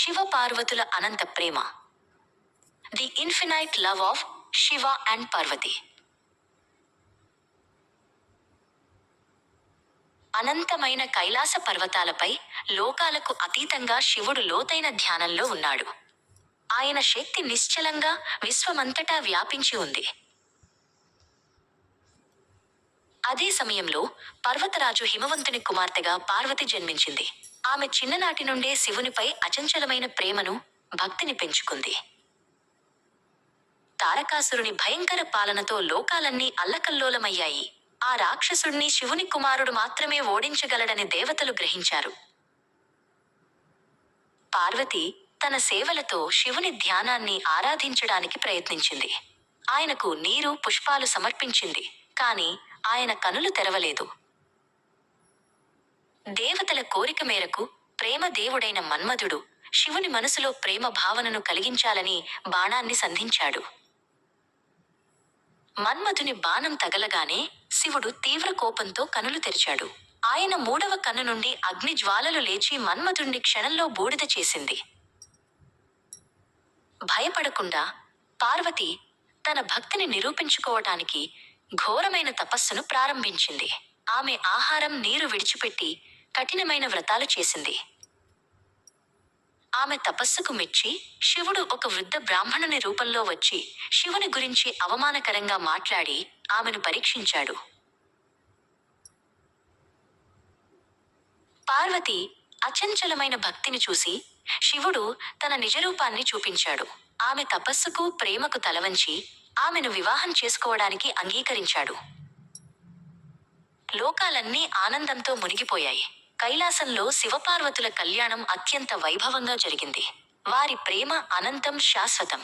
శివ పార్వతుల అనంత ప్రేమ. The infinite love of Shiva and Parvati అనంతమైన కైలాస పర్వతాలపై లోకాలకు అతీతంగా శివుడు లోతైన ధ్యానంలో ఉన్నాడు. ఆయన శక్తి నిశ్చలంగా విశ్వమంతటా వ్యాపించి ఉంది. అదే సమయంలో పర్వతరాజు హిమవంతుని కుమార్తెగా పార్వతి జన్మించింది. ఆమె చిన్ననాటి నుండే శివునిపై అచంచలమైన ప్రేమను భక్తిని పెంచుకుంది. తారకాసురుని భయంకర పాలనతో లోకాలన్నీ అల్లకల్లోలమయ్యాయి. ఆ రాక్షసుడిని శివుని కుమారుడు మాత్రమే ఓడించగలడని దేవతలు గ్రహించారు. పార్వతి తన సేవలతో శివుని ధ్యానాన్ని ఆరాధించడానికి ప్రయత్నించింది. ఆయనకు నీరు పుష్పాలు సమర్పించింది కాని ఆయన కనులు తెరవలేదు. దేవతల కోరిక మేరకు ప్రేమ దేవుడైన మన్మధుడు శివుని మనసులో ప్రేమ భావనను కలిగించాలని బాణాన్ని సంధించాడు. మన్మధుని బాణం తగలగానే శివుడు తీవ్ర కోపంతో కనులు తెరిచాడు. ఆయన మూడవ కన్ను నుండి అగ్ని జ్వాలలు లేచి మన్మధుణ్ణి క్షణంలో బూడిద చేసింది. భయపడకుండా పార్వతి తన భక్తిని నిరూపించుకోవటానికి ఘోరమైన తపస్సును ప్రారంభించింది. ఆమె ఆహారం నీరు విడిచిపెట్టి కఠినమైన వ్రతాలు చేసింది. ఆమె తపస్సుకు మెచ్చి శివుడు ఒక వృద్ధ బ్రాహ్మణుని రూపంలో వచ్చి శివుని గురించి అవమానకరంగా మాట్లాడి ఆమెను పరీక్షించాడు. పార్వతి అచంచలమైన భక్తిని చూసి శివుడు తన నిజరూపాన్ని చూపించాడు. ఆమె తపస్సుకు ప్రేమకు తలవంచి ఆమెను వివాహం చేసుకోవడానికి అంగీకరించాడు. లోకాలన్నీ ఆనందంతో మునిగిపోయాయి. కైలాసంలో శివపార్వతుల కళ్యాణం అత్యంత వైభవంగా జరిగింది. వారి ప్రేమ అనంతం శాశ్వతం.